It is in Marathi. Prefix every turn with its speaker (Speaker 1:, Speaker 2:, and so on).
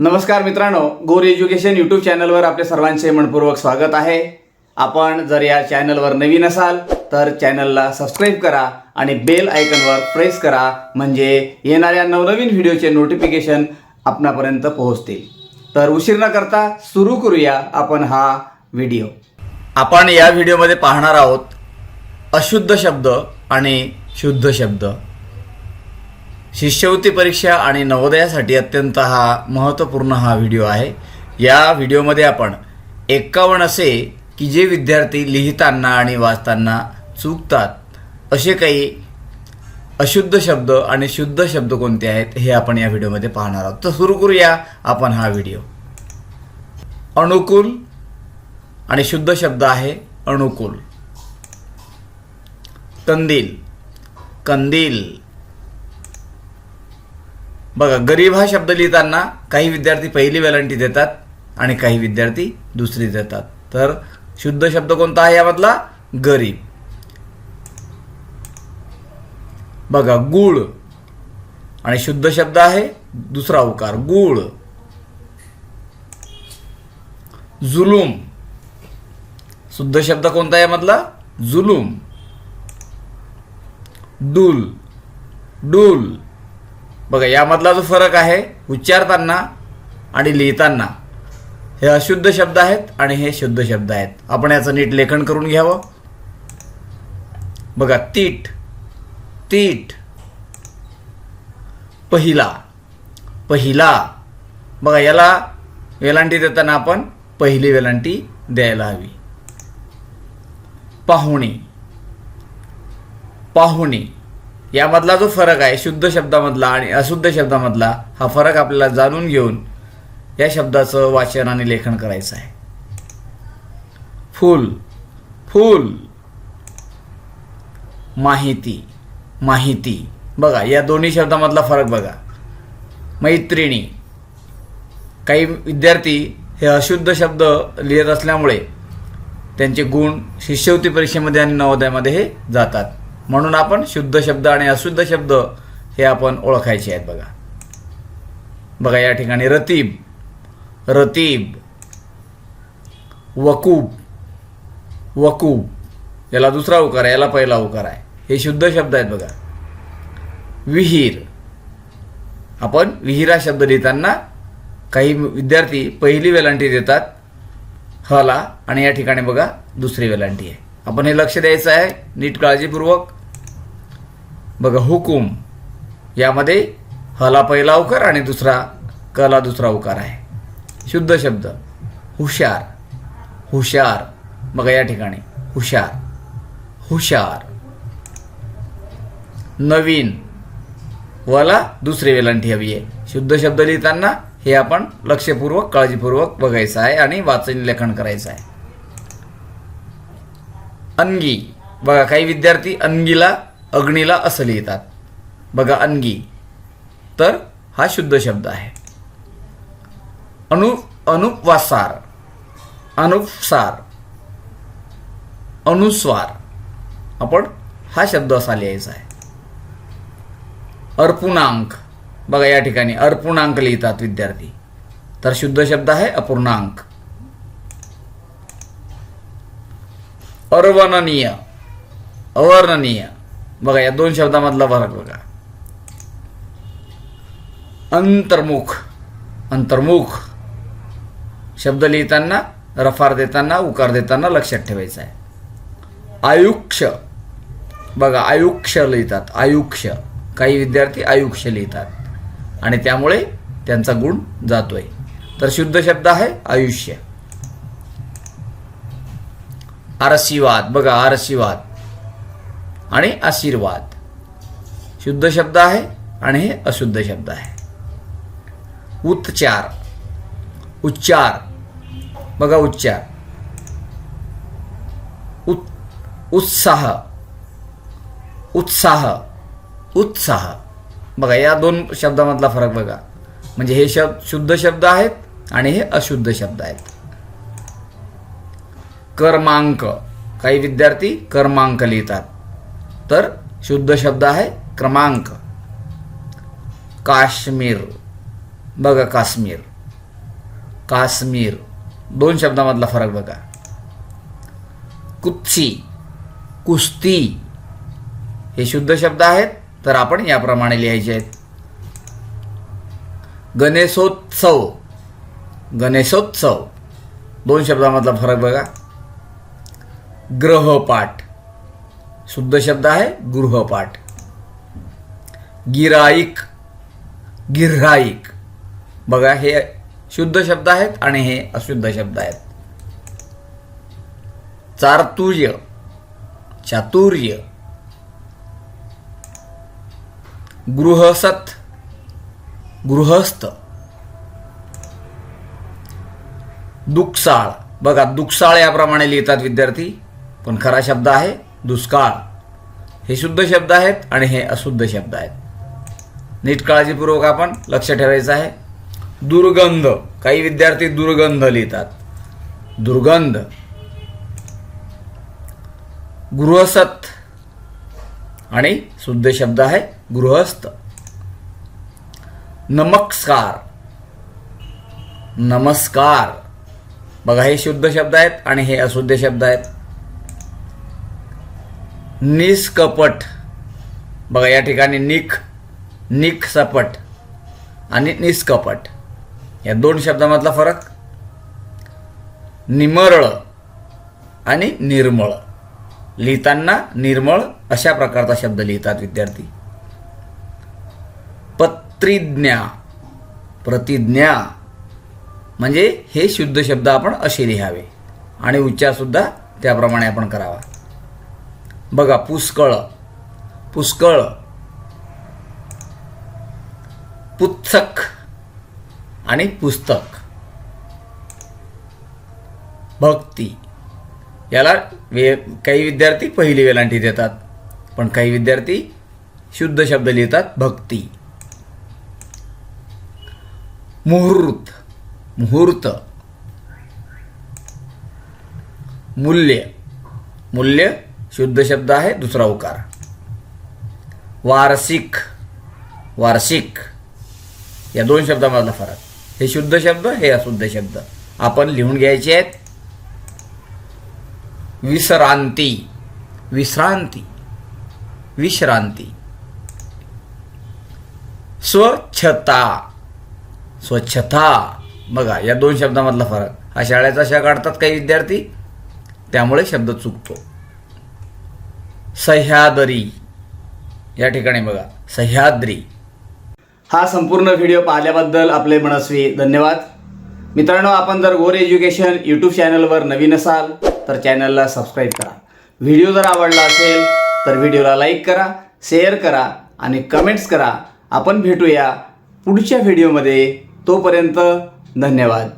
Speaker 1: नमस्कार मित्रांनो गोर एज्युकेशन यूट्यूब चॅनलवर आपले सर्वांचे मनपूर्वक स्वागत आहे. आपण जर या चॅनलवर नवीन असाल तर चॅनलला सबस्क्राईब करा आणि बेल आयकनवर प्रेस करा म्हणजे येणाऱ्या नवनवीन व्हिडिओचे नोटिफिकेशन आपणापर्यंत पोहोचतील. तर उशीर न करता सुरू करूया आपण हा व्हिडिओ आपण या व्हिडिओमध्ये पाहणार आहोत अशुद्ध शब्द आणि शुद्ध शब्द. शिष्यवृत्ती परीक्षा आणि नवोदयासाठी अत्यंत हा महत्त्वपूर्ण हा व्हिडिओ आहे. या व्हिडिओमध्ये आपण एक्कावन्न असे की जे विद्यार्थी लिहिताना आणि वाचताना चुकतात असे काही अशुद्ध शब्द आणि शुद्ध शब्द कोणते आहेत हे आपण या व्हिडिओमध्ये पाहणार आहोत. तर सुरू करूया आपण हा व्हिडिओ. अनुकूल आणि शुद्ध शब्द आहे अनुकूल. कंदील. कंदील. बघा गरीब हा शब्द लिहिताना काही विद्यार्थी पहिली वेलांटी देतात आणि काही विद्यार्थी दुसरी देतात. तर शुद्ध शब्द कोणता आहे यामधला? गरीब. बघा गुळ. आणि शुद्ध शब्द आहे दुसरा उकार गुळ. जुलूम. शुद्ध शब्द कोणता आहे यामधला? जुलूम. डूल. डूल. बघा यामधला जो फरक आहे उच्चारताना आणि लिहिताना हे अशुद्ध शब्द आहेत आणि हे शुद्ध शब्द आहेत. आपण याचं नीट लेखन करून घ्यावं. बघा तीट तीट पहिला. पहिला. बघा याला वेलांटी देताना आपण पहिली वेलांटी द्यायला हवी. पाहुणी. पाहुणी. यामधला जो फरक आहे शुद्ध शब्दामधला आणि अशुद्ध शब्दामधला हा फरक आपल्याला जाणून घेऊन या शब्दाचं वाचन आणि लेखन करायचं आहे. फूल फूल. माहिती माहिती. बघा या दोन्ही शब्दामधला फरक बघा. मैत्रिणी. काही विद्यार्थी हे अशुद्ध शब्द लिहित असल्यामुळे त्यांचे गुण शिष्यवृत्ती परीक्षेमध्ये आणि नवोदयामध्ये हे जातात. म्हणून आपण शुद्ध शब्द आणि अशुद्ध शब्द हे आपण ओळखायचे आहेत बघा. बघा या ठिकाणी रतीब रतीब वकूब वकूब. याला दुसरा उकार आहे याला पहिला उकार आहे. हे शुद्ध शब्द आहेत बघा. विहीर. आपण विहिरा शब्द लिहिताना काही विद्यार्थी पहिली वेलांटी देतात हला आणि या ठिकाणी बघा दुसरी वेलांटी आहे. आपण हे लक्ष द्यायचं आहे नीट काळजीपूर्वक. बघा हुकूम. यामध्ये हला पहिला उकार आणि दुसरा कला दुसरा उकार आहे. शुद्ध शब्द. हुशार. हुशार. बघा या ठिकाणी. हुशार. हुशार. नवीन. वला दुसरी वेलांटी हवी आहे. शुद्ध शब्द लिहिताना हे आपण लक्षपूर्वक काळजीपूर्वक बघायचं आहे आणि वाचन लेखन करायचं आहे. अंगी. बघा काही विद्यार्थी अंगीला अग्नीला असं लिहितात बघा अनगी तर हा शुद्ध शब्द आहे. अनु अनुपवासार. अनुपसार. अनुस्वार. आपण हा शब्द असा लिहायचा आहे. अर्पुणांक. बघा या ठिकाणी अर्पुणांक लिहितात विद्यार्थी. तर शुद्ध शब्द आहे अपूर्णांक. अवर्णनीय. अवर्णनीय. बघा या दोन शब्दामधला फरक बघा. अंतर्मुख. अंतर्मुख. शब्द लिहिताना रफार देताना उकार देताना लक्षात ठेवायचा आहे. आयुक्ष. बघा आयुक्ष लिहितात आयुक्ष. काही विद्यार्थी आयुक्ष लिहितात. आणि त्यामुळे त्यांचा गुण जातोय. तर शुद्ध शब्द आहे आयुष्य. आरसीवाद. बघा आरसीवाद. आणि आशीर्वाद. शुद्ध शब्द आहे आणि हे अशुद्ध शब्द आहे. उच्चार. उच्चार. बघा उच्चार. उत् उत्साह. उत्साह. उत्साह. बघा या दोन शब्दामधला फरक बघा. म्हणजे हे शब्द शुद्ध शब्द आहेत आणि हे अशुद्ध शब्द आहेत. कर्मांक. काही विद्यार्थी कर्मांक लिहितात. तर शुद्ध शब्द आहे क्रमांक. काश्मीर. बघा काश्मीर. काश्मीर. दोन शब्दामधला फरक बघा. कुत्सी. कुस्ती. हे शुद्ध शब्द आहेत तर आपण याप्रमाणे लिहायचे आहेत. गणेशोत्सव. गणेशोत्सव. दोन शब्दामधला फरक बघा. ग्रहपाठ. शुद्ध शब्द आहे गृहपाठ गिराईक गिऱ्हाईक बघा हे शुद्ध शब्द आहेत आणि हे अशुद्ध शब्द आहेत. चातुर्य चातुर्य. गृहसत गृहस्थ. दुक्साळ. बघा दुक्साळ याप्रमाणे लिहितात विद्यार्थी पण खरा शब्द आहे दुष्काळ. हे शुद्ध शब्द आहेत आणि हे अशुद्ध शब्द आहेत. नीट काळजीपूर्वक आपण लक्ष ठेवायचं आहे. दुर्गंध. काही विद्यार्थी दुर्गंध लिहितात. दुर्गंध. गृहसत. आणि शुद्ध शब्द आहे गृहस्थ. नमस्कार. नमस्कार. बघा हे शुद्ध शब्द आहेत आणि हे अशुद्ध शब्द आहेत. निष्कपट. बघा या ठिकाणी निक निक सपट आणि निष्कपट. या दोन शब्दामधला फरक? निमरळ आणि निर्मळ. लिहिताना निर्मळ अशा प्रकारचा शब्द लिहितात विद्यार्थी. पत्रिज्ञा प्रतिज्ञा म्हणजे हे शुद्ध शब्द आपण असे लिहावे आणि उच्चारसुद्धा त्याप्रमाणे आपण करावा. बघा पुष्कळ. पुष्कळ. पुस्तक आणि पुस्तक. भक्ती. याला वे काही विद्यार्थी पहिली वेलांटी देतात पण काही विद्यार्थी शुद्ध शब्द लिहितात भक्ती. मुहूर्त. मुहूर्त. मूल्य. मूल्य शुद्ध शब्द आहे दुसरा उकार. वार्षिक वार्षिक या दोन शब्दामधला फरक. हे शुद्ध शब्द हे अशुद्ध शब्द. आपण लिहून घ्यायचे आहेत. विश्रांती विश्रांती. विश्रांती. स्वच्छता. स्वच्छता. बघा या दोन शब्दामधला फरक. हा शाळेचा शा काढतात काही विद्यार्थी. त्यामुळे शब्द चुकतो. सह्यादरी. या ठिकाणी बघा सह्याद्री.
Speaker 2: हा संपूर्ण व्हिडिओ पाहिल्याबद्दल आपले मनस्वी धन्यवाद. मित्रांनो आपण जर गोर एज्युकेशन यूट्यूब चॅनलवर नवीन असाल तर चॅनलला सबस्क्राईब करा. व्हिडिओ जर आवडला असेल तर व्हिडिओला लाईक करा शेअर करा आणि कमेंट्स करा. आपण भेटूया पुढच्या व्हिडिओमध्ये तोपर्यंत धन्यवाद.